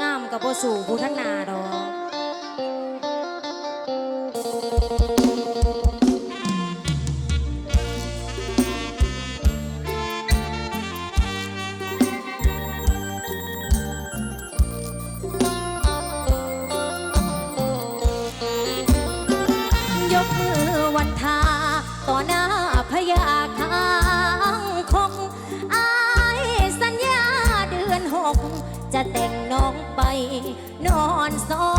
งามกับบ่สู่ผู้ทั้นาดอก นอนซ้อ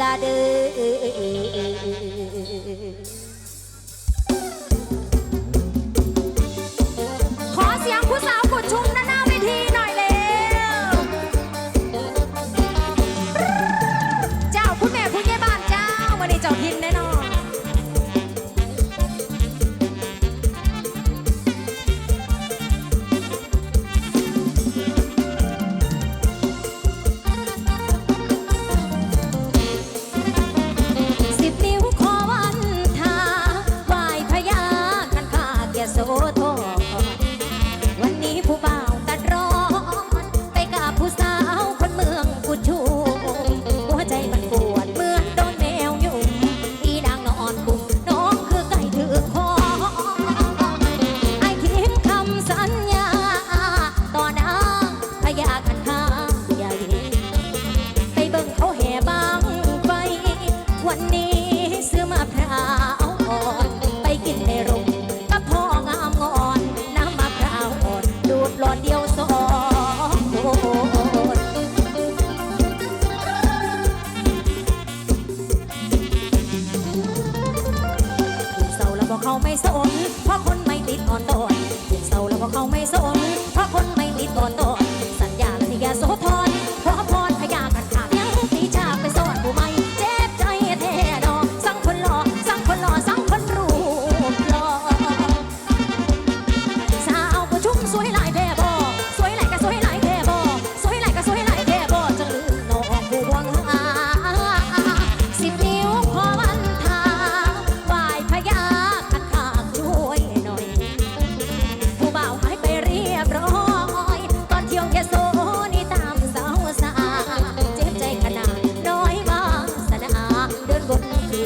ลาเด้อ เขาไม่สนเพราะคนไม่ติดอ่อนตอนเย็นเศร้าแล้วเพราะเขาไม่สนเพราะคนไม่ติดอ่อนตอน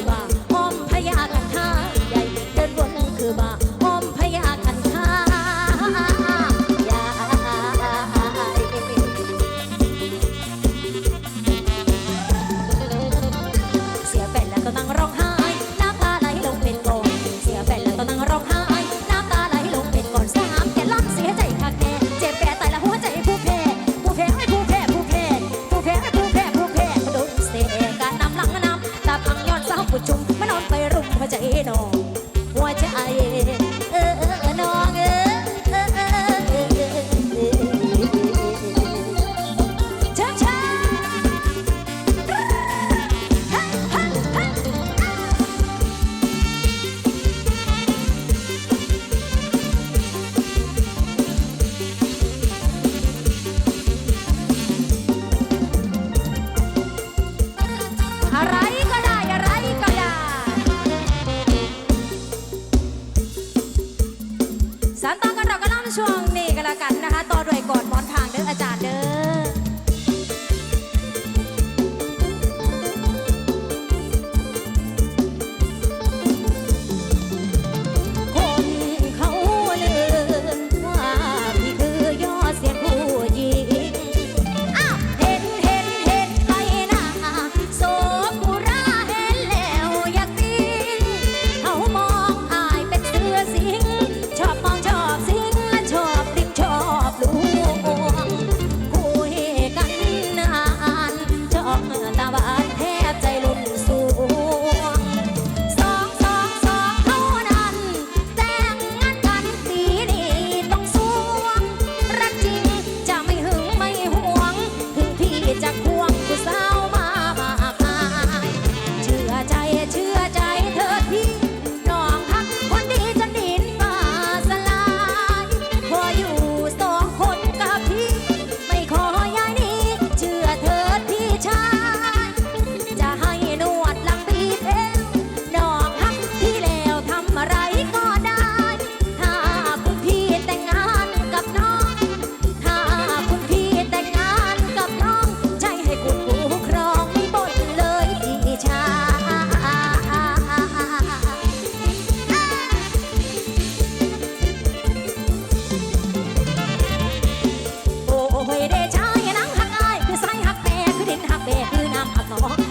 Lula. 好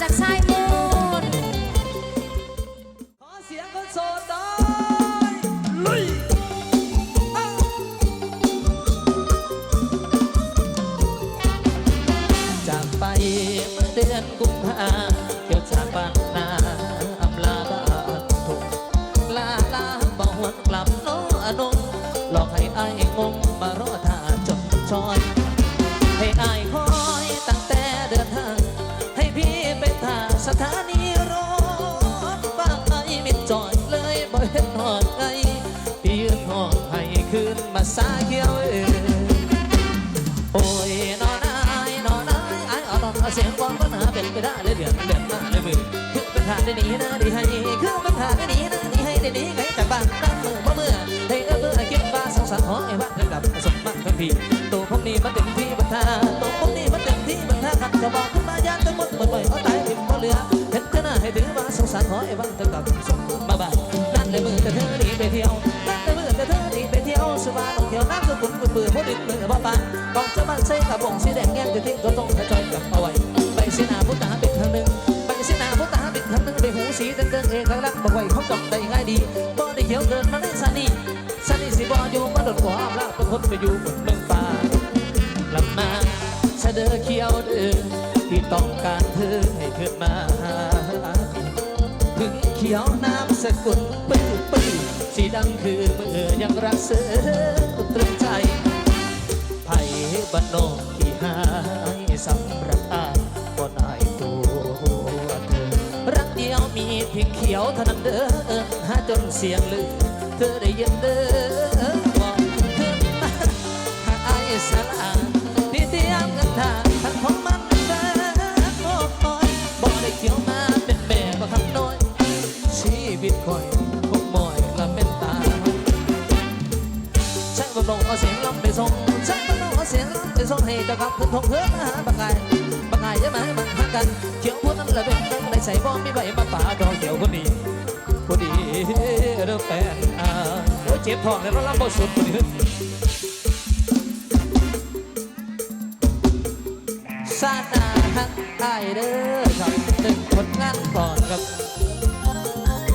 that time. ความปัญหาเป็ได้เลยเดือนเดือนมาเลยมือคือปัญหาได้หนีนะดีให้คือปัญหาได้หนีนะดีให้ได้หนีไงจากบ้านนั่งมือบ่เมื่อให้เออเมื่อคิดว่าสงสารขอไอ้บ้านกันกับสมบัติทั้งพี่ตัวผมนี่มาเต็มที่บันทาตัวผมนี่มาเต็มที่บันทาขัดจะบอกขึ้นมายานทั้งหมดบ่อยๆเอาตายถิ่มบ่เหลือเห็นเธอหน้าให้ถือว่าสงสารขอไอ้บ้านกันกับสมมาบ้านนั่นเลยมือแต่เธอหนีไปเที่ยวนั่นเลยมือแต่เธอหนีไปเที่ยวสบายลงเที่ยวน้ำสกุลเบื่อผู้ดินมือบ่ปานกองจะมันใส่กระบองสีแดงแง่จะทิ้งก็ต้องกระจอยกับเอาไว้ สีนาพุทธาเป็นทางหนึ่งใบสีนาพุทธาเป็นทางหนึ่งใบหูสีเดินเดินเอกลักษณ์บอกไว้เขาจำได้ง่ายดีบ่ได้เขียวเกินมาในสานีสานีสิบ่อยู่มาโดนความรักเป็นคนไปอยู่บนเมืองป่าลำมาเสดอเขียวเดินที่ต้องการเธอให้ขึ้นมาหาถึงเขียวน้ำสกุลปื้อปื้อสีดำคือมือยังรักเสือตรึงใจไผ่บ้านนอกที่หายสำหรับอา เพียงเขียวเท่านั้นเด้อหาจนเสียงลือเธอได้ยินเด้อบอกขึ้นมาหาอายสลาที่เตรียมกันทางทางของมันแฟนโอ้ยบอกได้เขียวมาเป็นแม่บ่คำน้อย ชีวิตคอยคงมอยละเป็นตาใช้บำรุงเอาเสียงลำไปส่งใช้บำรุงเอาเสียงลำไปส่งให้เจ้าขับขึ้นทงเพื่อมาหาบักไก่ บักไก่จะมาให้มันหักกันเขียวพูดนั่นแหละเป็นตั้งในใส่บ้องมีใบมาป่าดอกเขียวคนนี้คนนี้เริ่มแฟนอ่าโอ้เจ็บท้องแล้วลำบ่สุดคนนี้ซาดาฮักไอเด้อครับหนึ่งผลงานก่อนครับ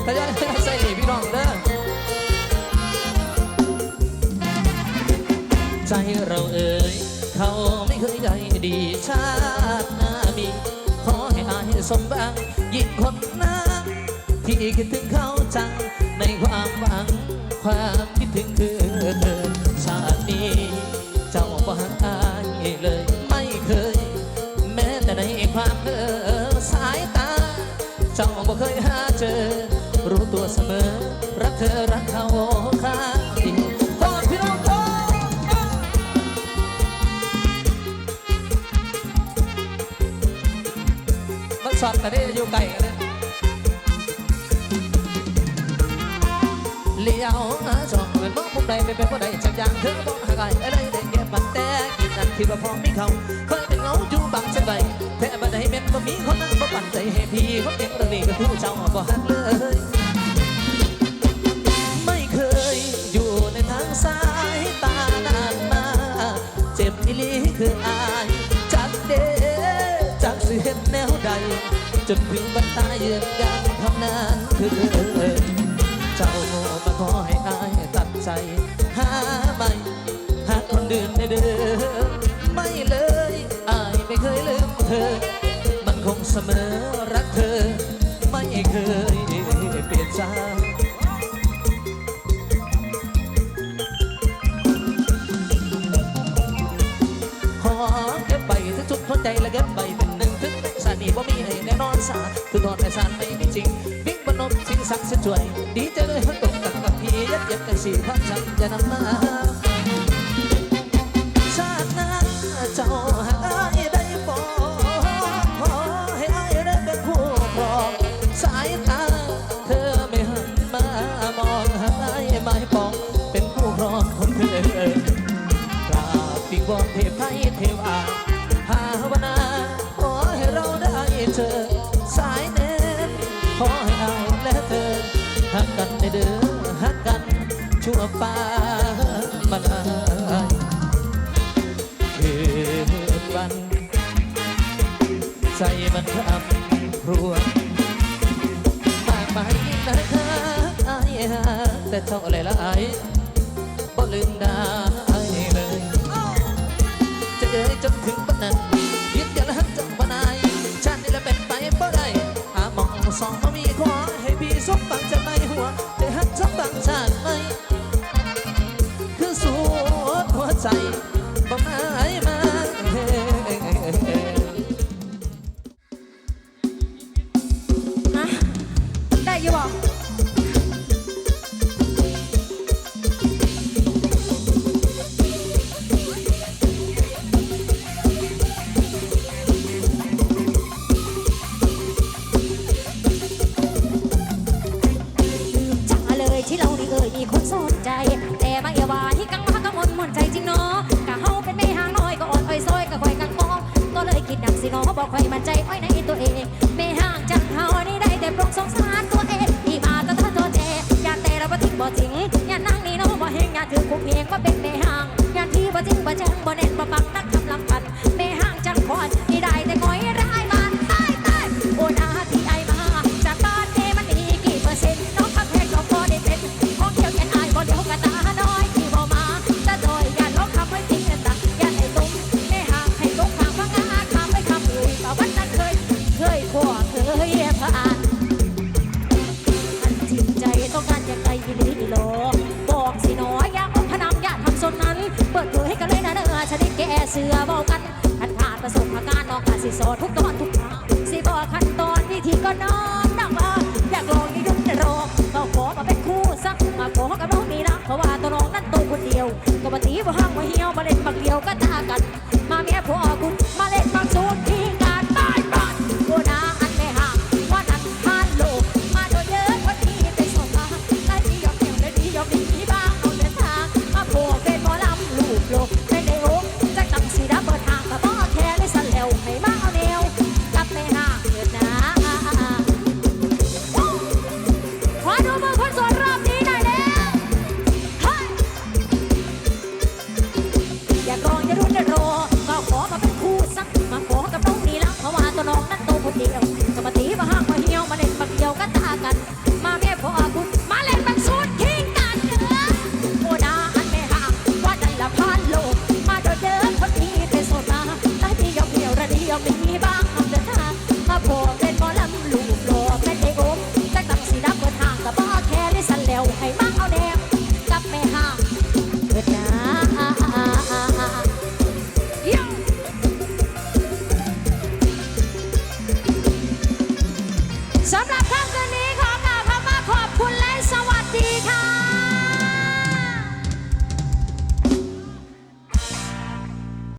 ขยันใส่หนีพี่น้องเด้อใจเราเอ่ยเขา ไม่เคยได้ดีชาติหน้ามี ขอให้อายสมบังยิ่งคนนั้นที่คิดถึงเขาจังในความหวังความ มันสอดกันได้อยู่ไกลกันเนี่ยเลี้ยวหาช่องเงินมองมุมใดไม่เป็นผู้ใดจักอย่างเธอบอกหากไอ้อะไรได้เก็บบันแต่กินอันที่ว่าพอมีเข้าเคยเป็นเงาอยู่บางเช่นไรแท้บันไดเป็นบ่มีคนนั้นบ่ปั่นใจให้พี่เขาเด็กเรื่องนี้ก็คือเจ้าบ่หักเลย ไม่เคยอยู่ในทางสาย จนถึงบรรตายยืนยันเท่านั้นคือเธอเจ้ามาขอให้อายตัดใจหาใหม่หาคนอื่นในเดิมไม่เลยอายไม่เคยลืมเธอ มันคงเสมอรักเธอ ไม่เคยเปลี่ยนใจขอเก็บใบทุกชุดหัวใจและเก็บใบเป็ สาคือนอนในสารไม่มีจริงบิ๊กบนนมสิ่งสักเสิทธิ์ช่วย ดีใจเลยพันตกตักกับพี่ยัดเย็บกันสี่พันจำจะนำมา ขอให้เอาและเธอหักกันในเด้อหักกันชั่วฟ้ามันอายคืนวันใจมันคำครวญมากมายนะคะอายแต่เท่าไรละอายบ่ลืมได้ จึงบ่จังบ่เน่นบ่ปักนัก don't